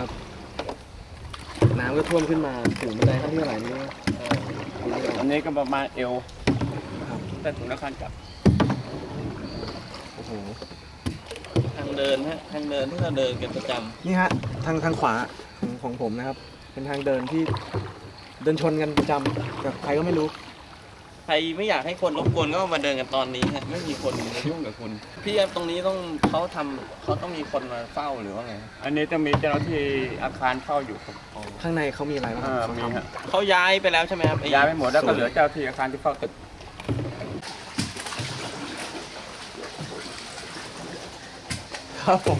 จัดนะครับ น้ำก็ท่วมขึ้นมาถึงบันไดขั้นที่เท่าไหร่นี่อันนี้ก็ประมาณเอวครับแต่ถึงนครกลับโอ้โหทางเดินฮะทางเดินที่เราเดินกันประจนี่ฮะทางทางขวาของของผมนะครับ เป็นทางเดินที่เดินชนกันประจำกับใครก็ไม่รู้ำใค รไม่อยากให้คนรบกวนก็มาเดินกันตอนนี้ฮะไม่มีคนมายุ่งกับคุณพี่ครับตรงนี้ต้องเขาทำเขาต้องมีคนมาเฝ้าหรือว่าไงอันนี้จะมีเจ้าหน้าที่อาคารเฝ้าอยู่ครับข้างในเขามีอะไรบ้างอ่าเขามีทำ ฮะเขาย้ายไปแล้วใช่ไหมครับอ้ย้ายไปหมดแล้วก็เหลือเจ้าหน้าที่อาคารที่เฝ้าตึกครับผม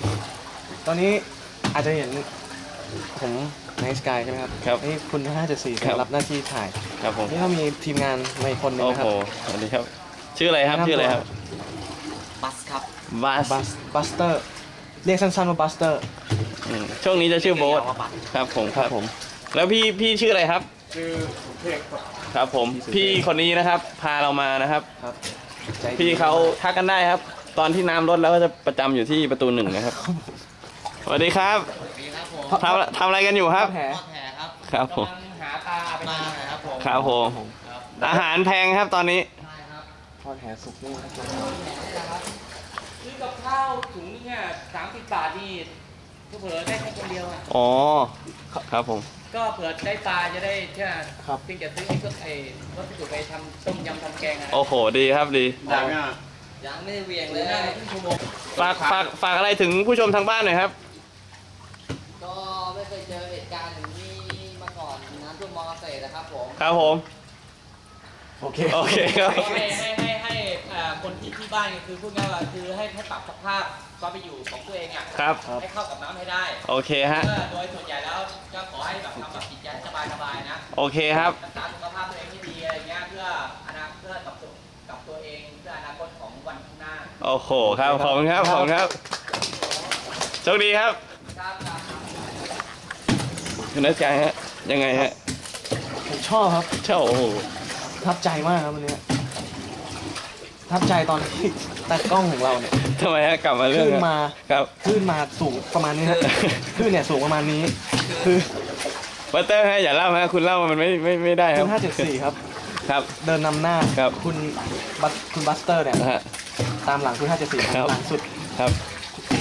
ตอนนี้อาจจะเห็นผม ในสกายใช่ไหมครับครับนี่คุณ574ครับ รับหน้าที่ถ่ายครับผมนี่เรามีทีมงานมาอีกคนหนึงโอ้นะคโหรับสวัสดีครับ ชื่ออะไรครับแนะนำชื่ออะไรตัวครับบัสครับบัสบัสบัสเตอร์ เรียกสั้นๆว่าบัสเตอร์ อืมช่วงนี้จะชื่อโบ๊ทเรียกว่าบัสครับผมครับผม แล้วพี่พี่ชื่ออะไรครับ ชื่อเทพครับครับผม พี่คนนี้นะครับ พาเรามานะครับ ครับใจดีพี่เขาทักกันได้ครับ ตอนที่น้ำลดแล้วก็จะประจำอยู่ที่ประตูหนึ่งนะครับ สวัสดีครับดีครับผม ทำทำอะไรกันอยู่ครับ แผลทอดแผลครับครับผม กำลังหาตาไปมาหน่อยครับผมครับผมครับอาหารแพงครับตอนนี้ ใช่ครับทอดแผลสุกนี่นะครับซื้อกับข้าวถุงนึงอะสามสิบบาทนี่ก็เผื่อได้แค่คนเดียวอะอ๋อ ครับผม ก็เผื่อได้ปลาจะได้แค่ครับเพียงแต่ซื้อไอ้ก็ไอ้รถที่ถูกไปทำต้มยำทำแกงอะโอ้โห ดีครับดีได้ไหมอะยังไม่ได้เวียงเลยครึ่งชั่วโมงฝากฝากฝากอะไรถึงผู้ชมทางบ้านหน่อยครับก็ไม่ เคยเจอเหตุการณ์อย่างนี้มาก่อนน้ำท่วมมอเกษตรนะครับผมครับผม โอเค โอเคครับ ให้ให้ให้ให้เอ่อคนที่ที่บ้านเนี่ยคือพูดง่ายๆว่าคือให้ให้ปรับสภาพความเป็นอยู่ของตัวเองอะครับ ให้เข้ากับน้ำให้ได้โอเคฮะเออโดยส่วนใหญ่แล้วก็ขอให้แบบทำแบบจิตใจให้สบายๆนะโอเคครับ รักษาสุขภาพตัวเองให้ดีอะไรเงี้ยเพื่ออนาคตเพื่อกับตัวกับตัวเองเพื่ออนาคตของวันข้างหน้า โอ้โห ครับ ขอบคุณครับ ขอบคุณครับ โชคดีครับครับครับ คุณนัทชัยฮะยังไงฮะผมชอบครับเช่าโอ้โหประทับใจมากครับวันนี้ประทับใจตอนที่ตากล้องของเราเนี่ยทำไมฮะกลับมาเรื่องขึ้นมาครับ ขึ้นมาสูงประมาณนี้ฮะขึ้นเนี่ยสูงประมาณนี้ คือวัตเตอร์ฮะอย่าเล่าฮะคุณเล่ามันไม่ไม่ไม่ได้คคุรับณ574ครับ ครับเดินนำหน้าครับ คุณบัสคุณบัสเตอร์เนี่ยฮะตามหลังคุณ574ครับ หลังสุดครับ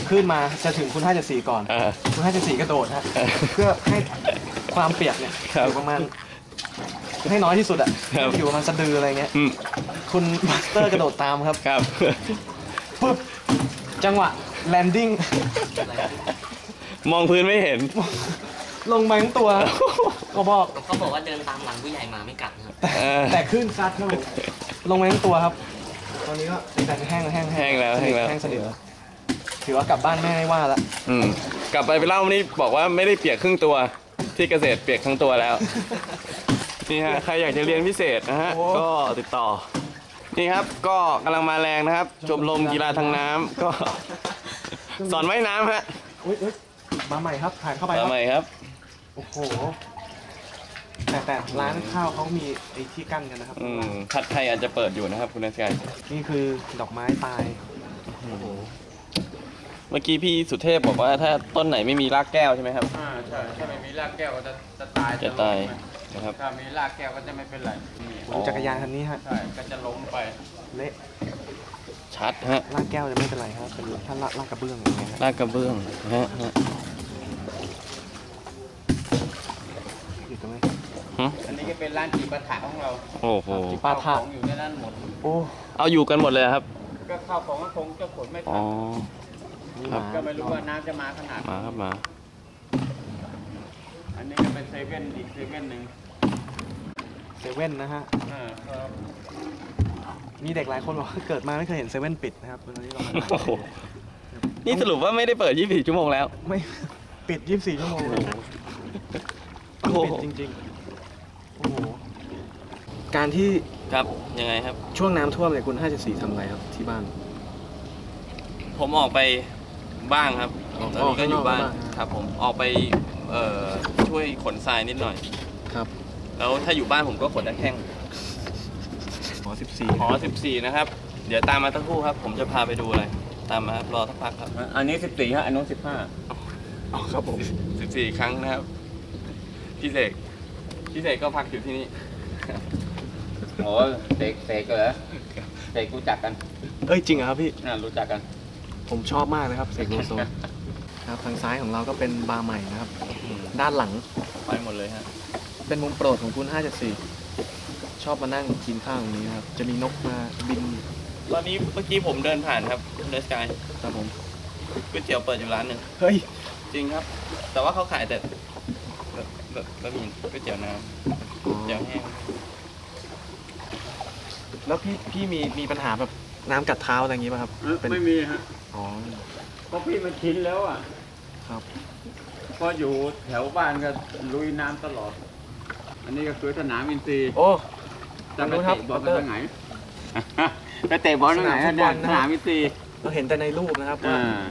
ขึ้นมาจะถึงคุณ574ก่อนอ่าคุณ574กระโดดฮะเออเพื่อให้ความเปียกเนี่ยครับอยู่ประมาณให้น้อยที่สุดอะครับ อยู่ประมาณสะดืออะไรเงี้ยอืมคุณบัสเตอร์กระโดดตามครับครับ ปุ๊บจังหวะแลนดิ้ง มองพื้นไม่เห็น ลงมาทั้งตัวก็บอกเขาบอกว่าเดินตามหลังผู้ใหญ่มาไม่กัดนะครับ เออ แต่ขึ้นซัดครับผมลงมาทั้งตัวครับ ตอนนี้ก็แต่แห้งแล้วแห้งแห้งแล้วแห้งแล้ว แห้งสนิท ถือว่ากลับบ้านแม่ไม่ว่าละอืมกลับไปไปเล่านี่บอกว่าไม่ได้เปียกครึ่งตัวที่เกษตรเปียกทั้งตัวแล้ว นี่ฮะใครอยากจะเรียนพิเศษนะฮะก็ติดต่อ นี่ครับก็กำลังมาแรงนะครับชมรมกีฬาทางน้ำก็ สอนว่ายน้ำฮะอุ้ยอุ้ยมาใหม่ครับถ่ายเข้าไปคทำรับไมครับ โอ้โห แต่แต่ร้านข้าวเขามีไอ้ที่กั้นกันนะครับ อืมผัดไทยอาจจะเปิดอยู่นะครับ คุณนัทชัยนี่คือดอกไม้ตาย เมื่อกี้พี่สุเทพบอกว่าถ้าต้นไหนไม่มีรากแก้วใช่ไหมครับ อ่าใช่ถ้าไม่มีรากแก้วก็จะจะตายจะตายล้มไปนะครับ ถ้ามีรากแก้วก็จะไม่เป็นไรนี่ดูจักรยานคันนี้ฮะใช่ก็จะล้มไปเละชัดฮะ ลากแก้วจะไม่เป็นไรครับเป็นถ้าลากลากกระเบื้องอย่างเงี้ยฮะรากกระเบื้องฮะฮะอยู่ตรงนี้หึอันนี้ก็เป็นร้านจีบปาถะของเราโอ้โหจิปาถะข้วของอยู่ในนั้นหมด โอ้เอาอยู่กันหมดเลยครับ ก็ข้าวของก็คงจะขนไม่อ๋ทัอนนี่ ครับหก็ไม่รู้ว่าน้ำจะมาขนาดไหนมาครับมาอันนี้ก็เป็นเซเว่นอีกเซเว่นหนึ่งเซเว่นนะฮะอ่าครับมีเด็กหลายคนบอกว่าเกิดมาไม่เคยเห็นเซเว่นปิดนะครับตอนนี้เรามาโอ้โหนี่สรุปว่าไม่ได้เปิด 24 ชั่วโมงแล้ว ไม่ ปิด 24 ชั่วโมงเลยโอ้โห ปิดจริงๆ โอ้โห การที่ครับ ยังไงครับ ช่วงน้ำท่วมเนี่ยคุณ574ทำอะไรครับที่บ้าน ผมออกไป บ้างครับออกตอนนี้ก็อยู่บ้านออกข้างนอกบ้างครับ ผมออกไปเอ่อช่วยขนทรายนิดหน่อย ครับแล้วถ้าอยู่บ้านผมก็ขนตะแข้งหอ14หอ14 นะครับ เดี๋ยวตามมาสักครู่ครับ ผมจะพาไปดูอะไร ตามมาครับรอสักพักครับ อันนี้สิบสี่ฮะอันนู้นสิบห้าอ๋อครับผม 14 ครั้งนะครับ พี่เสกพี่เสกก็พักอยู่ที่นี่ โอ้เสกเสกเหรอเสกรู้จักกันเอ้ยจริงเหรอครับพี่ น่ารู้จักกัน ผมชอบมากนะครับเสกโลโซครับทางซ้ายของเราก็เป็นบาร์ใหม่นะครับ ด้านหลังไปหมดเลยฮะ เป็นมุมโปรดของคุณ574ชอบมานั่งกินข้าวตรงนี้นะครับ จะมีนกมาบินตอนนี้เมื่อกี้ผมเดินผ่านครับเดสกายครับผมก๋วยเตี๋ยวเปิดอยู่ร้านหนึ่งเฮ้ยจริงครับ แต่ว่าเขาขายแต่แบบแบบบะหมี่ก๋วยเตี๋ยวน้ำก๋วยเตี๋ยวแห้งแล้วพี่พี่มีมีปัญหาแบบ น้ำกัดเท้าอะไรอย่างงี้ป่ะครับเป็นไม่มีฮะอ๋อเพราะพี่มันชินแล้วอะครับก็อยู่แถวบ้านก็ลุยน้ำตลอด อันนี้ก็คือสนามอินทรีย์โอ้จะไปทางนู้นครับเตะบอลดไปรทางไหน ไปเตะบอลทางไหนสนามฟุตบอลนะสนามอินทรีย์เราเห็นแต่ในรูปนะครับว่าอ่า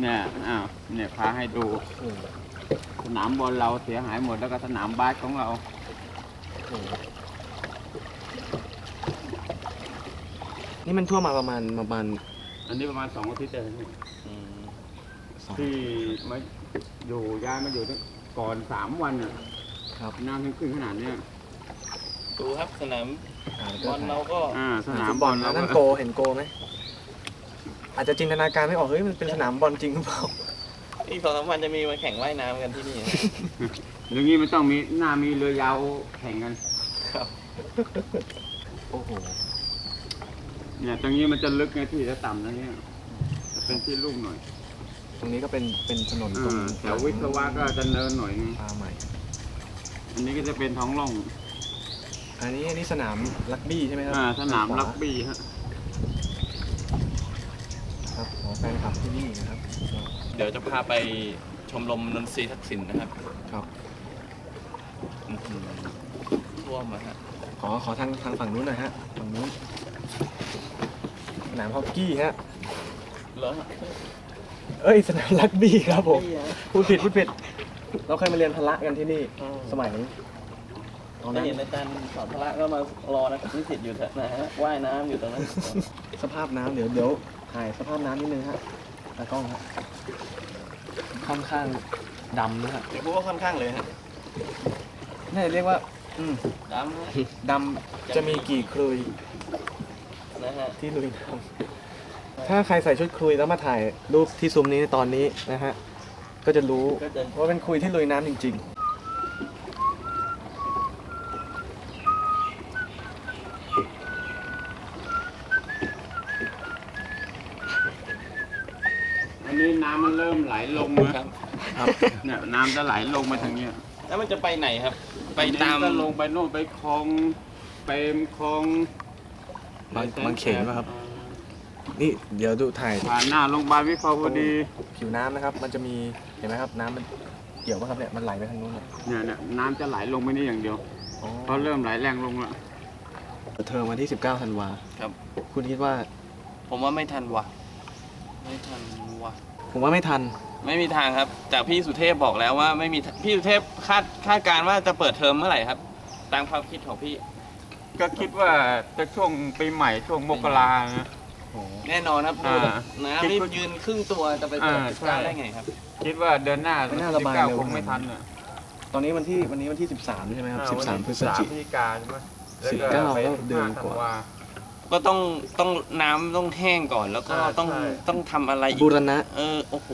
เนี่ยอ้าวเนี่ยพาให้ดูโอ้โหสนามบอลเราเสียหายหมดแล้วก็สนามบาสของเรา โอ้โห นี่มันท่วมมาประมาณประมาณอันนี้ประมาณสองอาทิตย์เองนี่อืมสองที่มาอยู่ย้ายมาอยู่ตั้งก่อนสามวันอะครับน้ำถึงขึ้นขนาดเนี้ย ดูครับสนามอ่าบอลเราก็อ่าสสนานามมบบออลลเรานั่นก็โกเห็นโกไหมอาจจะจินตนาการไม่ออกเฮ้ยมันเป็นสนามบอลจริงหรือเปล่าอีกสองสามวันจะมีมาแข่งว่ายน้ำกันที่นี่อย่างนี้มันต้องมีหน้ามีเรือยาวแข่งกันโอ้โห เนี่ยตรงนี้มันจะลึกไงที่จะต่ำนะเนี่ยจะเป็นที่ลุ่มหน่อย ตรงนี้ก็เป็นเป็นถนนตรงอ่าแถววิศวะก็จะเนินหน่อยนึงปลาใหม่ อันนี้ก็จะเป็นท้องร่อง อันนี้อันนี้สนามลักบี้ใช่ไหมครัอ่าสนามขวรักบี้ฮะครับขอแฟนคลับที่นี่นะครับ เดี๋ยวจะพาไปชมรมนนทรีทักษิณนะครับ ครับอื้อหือท่วมอะฮะขอขอทางทางฝั่งนู้นหน่อยฮะฝั่งนู้นส นามฮอกกี้ฮะเหรอฮะเอ้ยสนามลักบี้ครับผมนี่ฮะพูดผิดพูดผิด เราเคยมาเรียนพละกันที่นี่ สมัยตอนถ้านั้นเห็นอาจารย์สอนพละก็มารอนะนิสิตอยู่แถวนะฮะว่ายน้ำอยู่ตรงนั้น สภาพน้ำเดี๋ยวเดี๋ยวถ่ายสภาพน้ำนิดนึงฮะตากล้องฮะค่อนข้างดำนะฮะเดี๋ยวพูดว่าค่อนข้างเลยฮะน่าจะเรียกว่า อืมดำฮะดำจะมีกี่ครุย นะฮะที่ลุยน้ำถ้าใครใส่ชุดครุยแล้วมาถ่ายรูปที่ซุ้มนี้ตอนนี้นะฮะ ก็จะรู้ก็จะ ว่าเป็นครุยที่ลุยน้ำจริง อันนี้น้ำมันเริ่มไหลลงนะครับๆครับ เนี่ยน้ำจะไหลลงมาทางเนี้ยแล้วมันจะไปไหนครับ ไปตาม อันนี้ก็ลงไปโน่นไปคลองไปคลอง บางบางเขนป่ะครับ นี่เดี๋ยวดูถ่ายผ่านหน้าโรงพยาบาลวิภาวดี ผิวน้ำนะครับ มันจะมีเห็นไหมครับ น้ำมันเกี่ยวป่ะครับเนี่ยมันไหลไปทางนู้นเนี่ยเนี่ยเนี่ยน้ำจะไหลลงไปนี่อย่างเดียวอ๋อเพราะเริ่มไหลแรงลงแล้วเปิดเทอมวันที่ 19ธันวาครับ คุณคิดว่าผมว่าไม่ทันว่ะไม่ทันว่ะผมว่าไม่ทัน ไม่มีทางครับ จากพี่สุเทพบอกแล้วว่าไม่มีทางพี่สุเทพคาดคาดการณ์ว่าจะเปิดเทอมเมื่อไหร่ครับ ตามความคิดของพี่ ก็คิดว่าจะช่วงปีใหม่ช่วงมกรานะแน่นอนครับดูแบบอ่าน้ำนี่ยืนครึ่งตัวจะไปเปิดอ่าสิบเก้าใช่ได้ไงครับ คิดว่าเดือนหน้าไม่น่าระบาย19เร็ว คงไม่ทันอะตอนนี้วันที่วันนี้วันที่ 13 ใช่ไหมครับ 13 พฤศจิพฤศจิกาใช่ไหมสิบเก้าไปแล้วเดือนกว่าธัวก็ต้องต้องน้ำต้องแห้งก่อน แล้วก็อ่าต้องใช่ ต้องทำอะไรอีบูกรณะ เออโอ้โห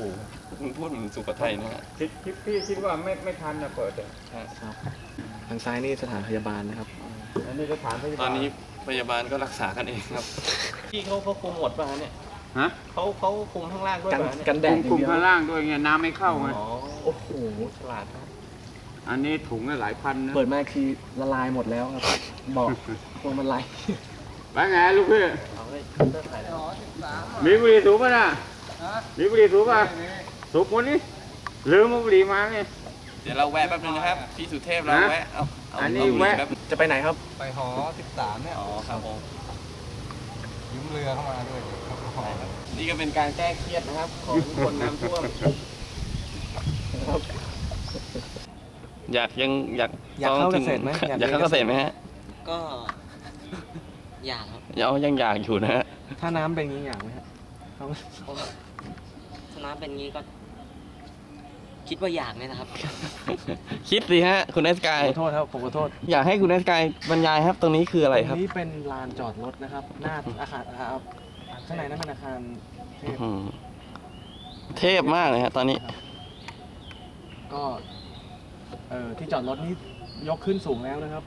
คุณพูดเหมือนสุโขทัยนะฮะคิดคิดพี่คิดว่าไม่ไม่ทันนะเปิดอะครับทางซ้ายนี่สถานพยาบาลนะครับ อันนี้สถานพยาบาลตอนนี้พยาบาลก็รักษากันเองครับพี่เขาเขาคุมหมดป่ะฮะเนี่ยฮะเขาเขาคุมข้างล่างด้วยกันป่ะฮะเนี่ยกันแดกดลุ่มอย่ากงเดียวลุ่มข้างล่างด้วยไงน้ำไม่เข้าไงอ๋อโอ้โหฉลาดครับอันนี้ถุงละหลายพันนะเปิดมาคือละลายหมดแล้วครับบอกพวงมาลัยไปไงลูกพี่เอาเลยเลิกถ่ายแล้วมีบุหรี่สูบป่ะน่ะมีบุหรี่สูบป่ะสูบคนนี้ลืมเอาบุหรี่มาไง เดี๋ยวเราแวะแป๊บนึงนะครับ พี่สุเทพเราฮะแวะเอาเอาอันนี้เอาบุหรี่แวะป๊บจะไปไหนครับ ไปหอ 13 เนี่ย อ๋อครับผมยืมเรือเข้ามาด้วยนี่ก็เป็นการแก้เครียดนะครับ ของคนน้ำท่วมอยากยังอยากอยากเข้าเกษตรไหมอยากเข้าเกษตรไหมฮะ ก็ อยากครับยังยังอยากอยู่นะฮะ ถ้าน้ำเป็นอย่างนี้อย่างไหมฮะเขาถ้าน้ำเป็นงี้ก็ คิดว่าอยากเนี่ยนะครับ คิดสิฮะ คุณเอสกาย ขอโทษครับผมขอโทษอยากให้คุณเอสกายบรรยายครับ ตรงนี้คืออะไรครับตรงนี้เป็นลานจอดรถนะครับ หน้าอาคารอ่าข้างในนั้นเป็นอาคารเทพอืมเทพมากเลยฮะตอนนี้ ก็เอ่อที่จอดรถนี่ยกขึ้นสูงแล้วนะครับ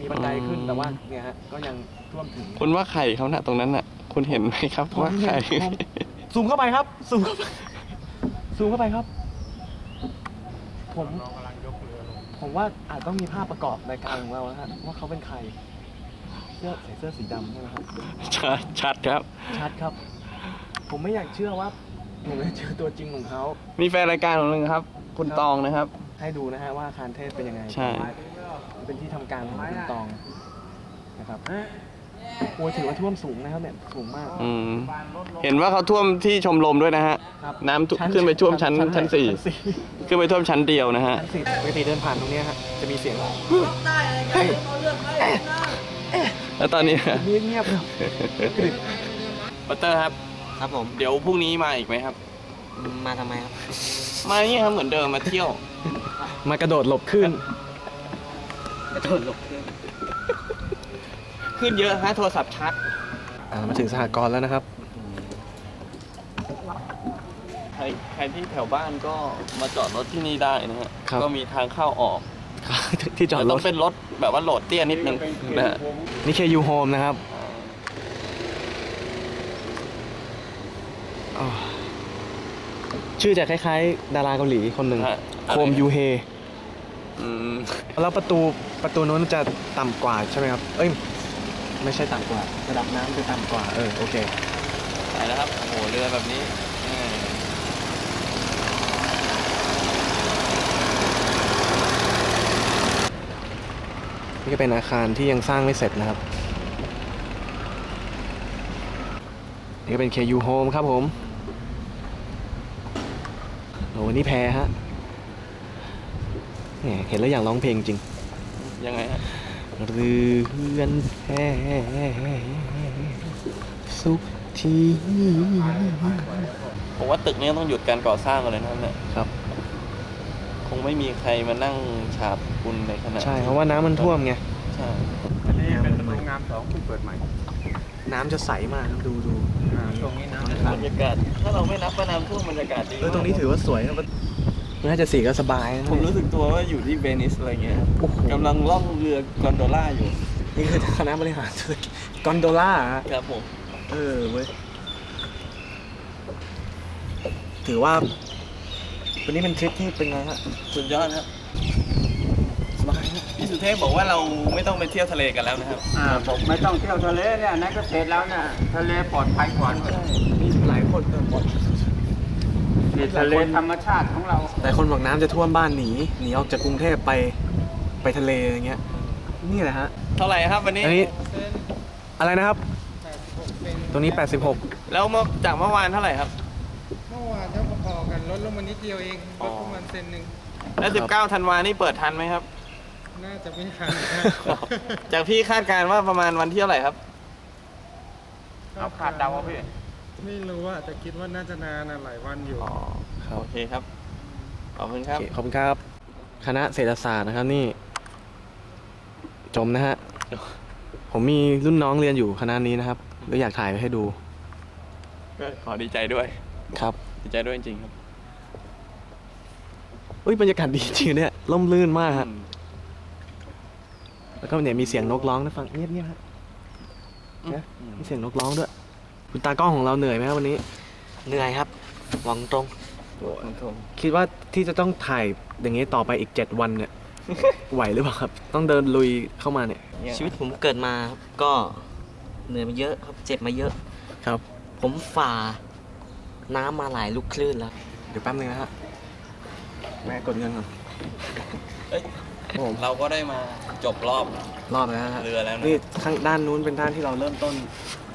มีบันไดขึ้นอืม แต่ว่าเนี่ยฮะก็ยังท่วมถึงคุณว่าไข่เขาน่ะตรงนั้นน่ะ คุณเห็นไหมครับผมว่าเห็นไข่ ผมซูมเข้าไปครับซูมเข้าไปซูมเข้าไปครับ ผมผมว่าอาจต้องมีภาพประกอบรายการของเรานะฮะว่าเขาเป็นใคร เสื้อใส่เสื้อสีดำใช่ไหมครับ ชัดชัดครับ ชัดครับ ผมไม่อยากเชื่อว่าผมจะเจอตัวจริงของเขา มีแฟนรายการของหนึ่งครับ คุณตองนะครับ ให้ดูนะฮะว่าอาคารเทพเป็นยังไงใช่ เป็นที่ทำการของคุณตองนะครับ โอ้ยถือว่าท่วมสูงนะครับเนี่ยสูงมาก อืมเห็นว่าเขาท่วมที่ชมรมด้วยนะฮะ ครับน้ำท่วมขึ้นไปท่วมชั้นชั้นสี่ชั้นขึ้นไปท่วมชั้นเดียวนะฮะชั้นสี่ปกติเดินผ่านตรงเนี้ยฮะจะมีเสียงแล้วตอนนี้ เงียบเงียบๆครับปัตเตอร์ครับ ครับผม เดี๋ยวพรุ่งนี้มาอีกไหมครับ มาทำไมครับ มาอย่างนี้ครับเหมือนเดิมมาเที่ยว มากระโดดหลบขึ้น ขึ้นเยอะฮะโทรศัพท์ชัดอ่ามาถึงสหกรณ์แล้วนะครับ ใครใครที่แถวบ้านก็มาจอดรถที่นี่ได้นะฮะครับ ก็มีทางเข้าออกที่จอดแต่รต้อถงเป็นรถแบบว่าโหลดเตี้ยนิดนึงนะฮะนี่เคยูโฮมนะครับอ๋อชื่อจะคล้ายๆ ดาราเกาหลีคนหนึ่งฮะโคมยูเฮ อืมแล้วประตูประตูนู้นจะต่ำกว่าใช่ไหมครับ เอ้ย ไม่ใช่ต่ำกว่า ระดับน้ำจะต่ำกว่า เออ โอเค ไปแล้วครับ โอ้โห เรือแบบนี้แหม่นี่ก็เป็นอาคารที่ยังสร้างไม่เสร็จนะครับ นี่ก็เป็น KU Home ครับผมโอ้นี่แพรฮะแหมเห็นแล้วอยากร้องเพลงจริง ยังไงฮะ เรือนแพสุขที่ผมว่าตึกนี้ต้องหยุดการก่อสร้างกันเลยนะครับเนี่ยครับ คงไม่มีใครมานั่งฉาบปูนในขณะใช่เพราะว่าน้ำมันท่วมไงใช่อันนี้เป็นโรงงานสองเพิ่งเปิดใหม่ น้ำจะใสมากครับดูดูอ่าตรงนี้น้ำบรรยากาศถ้าเราไม่นับว่าน้ำท่วมบรรยากาศดีเออตรงนี้ถือว่าสวยนะ น่าจะสีก็สบายนะผมรู้สึกตัวว่าอยู่ที่เวนิสอะไรเงี้ยโอ้โหกำลังล่องเรือกอนโดล่าอยู่ นี่คือคณะบริหารธุรกิจกอนโดล่าฮะครับผมเออเว้ยถือว่า วันนี้เป็นทริปที่เป็นไงฮะสุดยอดครับสบายฮะพี่สุเทพบอกว่าเราไม่ต้องไปเที่ยวทะเลกันแล้วนะครับ อ่าผมไม่ต้องเที่ยวทะเลเนี่ยนั่นก็เสร็จแล้วเนี่ยทะเลปลอดภัยกว่ามีหลายคนเออห มดนี่ทะเลธรรมชาติของเราหลายคนบอกน้ำจะท่วมบ้านหนีหนีออกจากกรุงเทพไปไปทะเลอย่างเงี้ย นี่แหละฮะ เท่าไหร่ครับวันนี้ อันนี้อะไรนะครับตรงนี้ 86 แล้วเมื่อจากเมื่อวานเท่าไหร่ครับ เมื่อวานเท่าพอๆกันลดลงมานิดเดียวเองลดประมาณเซนหนึ่งแล้ว 19ธันวานี่เปิดทันไหมครับ น่าจะไม่ทันจากพี่คาดการณ์ว่าประมาณวันที่เท่าไหร่ครับ เอาขาดเดาว่าพี่ ไม่รู้อะแต่คิดว่าน่าจะนานอะหลายวันอยู่ อ๋อครับโอเคครับ ขอบคุณครับโอเคขอบคุณครับ คณะเศรษฐศาสตร์นะครับนี่ จมนะฮะ ผมมีรุ่นน้องเรียนอยู่คณะนี้นะครับก็อยากถ่ายไว้ให้ดูก็ขอดีใจด้วย ครับ ดีใจด้วยจริงๆครับอุ้ยบรรยากาศดีจริงเนี่ยร่มรื่นมากฮะ อืมแล้วก็เนี่ยมีเสียงนกร้องนะฟังเงียบเงียบๆฮะนะมีเสียงนกร้องด้วย คุณตากล้องของเราเหนื่อยไหมครับวันนี้ เหนื่อยครับหวังตรงคิดว่าที่จะต้องถ่ายอย่างนี้ต่อไปอีก 7 วันเนี่ย ไหวหรือเปล่าครับ ต้องเดินลุยเข้ามาเนี่ย ชีวิตผมเกิดมาครับก็เหนื่อยมาเยอะครับเจ็บมาเยอะ ครับ ผมฝ่าน้ำมาหลายลูกคลื่นแล้ว เดี๋ยวแป๊บนึงนะฮะแม่กดเงินก่อนเอ้ยครับผมเราก็ได้มาจบรอบรอบแล้วนะฮะเรือแล้วนะนี่ข้างด้านนู้นเป็นด้านที่เราเริ่มต้น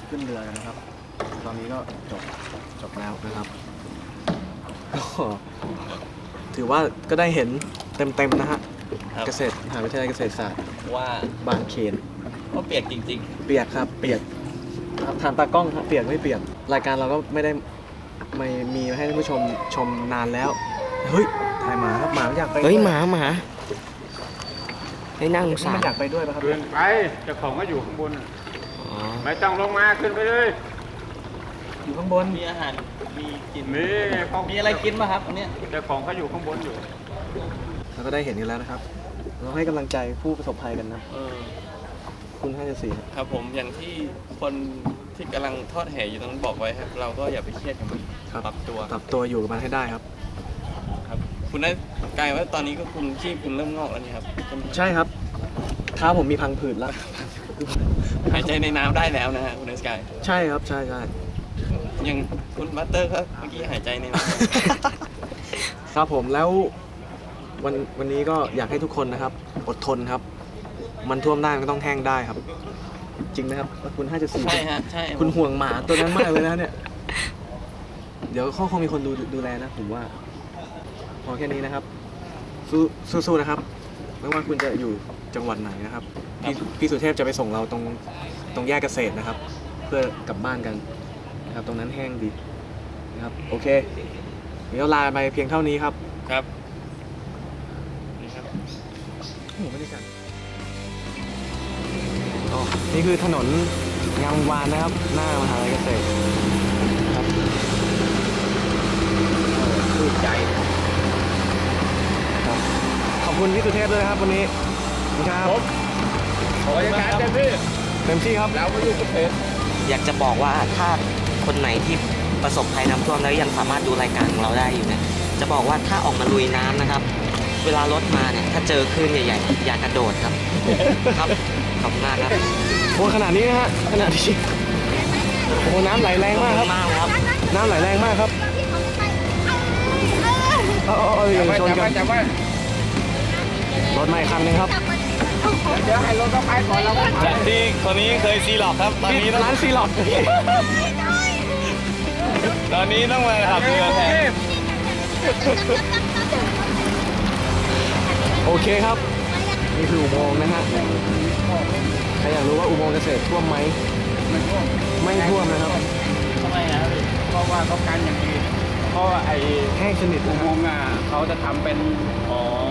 ขึ้นเรือกันนะครับ ตอนนี้ก็จบจบแล้วนะครับก็ถือว่าก็ได้เห็นเต็มๆนะฮะครับ เกษตรมหาวิทยาลัยเกษตรศาสตร์ว่าบางเขนก็เปียกจริง เปียกครับ เปียกครับถามตากล้องครับเปียกไม่เปียกรายการเราก็ไม่ได้ไม่มีให้ท่านผู้ชมชมนานแล้ว เฮ้ยถ่ายหมาครับหมามันอยากไปเฮ้ยด้วยหมาหมาให้นั่งสามันรอยากไปด้วยป่ะครับขึ้นไปเจ้าของก็อยู่ข้างบนน่ะอ๋อไม่ต้องลงมาขึ้นไปเลย อยู่ข้างบน มีอาหาร มีกินมีเขามีอะไรกินป่ะครับอันเนี้ยเจ้าของเขาอยู่ข้างบนอยู่ เราก็ได้เห็นกันแล้วนะครับ เราให้กำลังใจผู้ประสบภัยกันนะ เออ คุณห้าจะสี่ครับครับผมอย่างที่คนที่กำลังทอดแห่อยู่ตรงนั้นบอกไว้ครับ เราก็อย่าไปเครียดกับมันครับปรับตัวปรับตัวอยู่กับมันให้ได้ครับ ครับ คุณได้กลายว่าตอนนี้ก็คุณขี้คุณเริ่มงอกแล้วนี่ครับใช่ไหมใช่ครับเท้าผมมีพังผืดแล้ว หายใจในน้ำได้แล้วนะฮะคุณเอสกาย ใช่ครับ ใช่ใช่ ยังคุณบัตเตอร์ก็เมื่อกี้หายใจในน้ำครับผมแล้ววันวันนี้ก็อยากให้ทุกคนนะครับ อดทนครับ มันท่วมได้มันก็ต้องแห้งได้ครับ จริงไหมครับแล้วคุณห้าจะสี่ใช่ฮะใช่คุณห่วงหมาตัวนั้นมากเลยนะเนี่ย เดี๋ยวเขาคงมีคนดูดูแลนะผมว่าพอแค่นี้นะครับ สู้สู้ๆนะครับ ไม่ว่าคุณจะอยู่จังหวัดไหนนะครับ พี่พี่สุเทพจะไปส่งเราตรงตรงแยกเกษตรนะครับ เพื่อกลับบ้านกัน นะครับ ตรงนั้นแห้งดีนะครับ โอเค เดี๋ยวลาไปเพียงเท่านี้ครับ ครับนี่ครับโอ้โหบรรยากาศอ๋อนี่คือถนนงามวงวานนะครับ หน้ามหาลัยเกษตรครับชื่นใจครับขอบคุณพี่สุเทพด้วยนะครับวันนี้ครับขอยังไงเต็มที่เต็มที่ครับแล้วมาอยู่เกษตรอยากจะบอกว่าถ้า คนไหนที่ประสบภัยน้ำท่วมแล้วยังสามารถดูรายการของเราได้อยู่เนี่ยจะบอกว่าถ้าออกมาลุยน้ำนะครับ เวลารถมาเนี่ยถ้าเจอคลื่นใหญ่ๆอย่ากระโดดครับ ครับขอบคุณมากครับโอ้ขนาดนี้นะฮะขนาดนี้โอ้น้ำไหลแรงมากครับมากครับ น้ำไหลแรงมากครับเอาเอาเอาอย่าชนกันจับไว้รถใหม่คันหนึงครับเดี๋ยวให้รถเขาไปก่อนแล้วก็จากที่คนนี้เคยซีหลอกครับตอนนี้ต้องร้านซีล็อก ตอนนี้ต้องมาขับเรือแทนโอเคครับ นี่คืออุโมงค์นะฮะ ใครอยากรู้ว่าอุโมงค์เกษตรท่วมไหม ไม่ท่วมไม่ท่วมนะครับทำไมนะเพราะว่าเขากันอย่างดีเพราะว่าไอ้แห้งสนิทอุนะคโมรับงค์อะเขาจะทำเป็นเนิ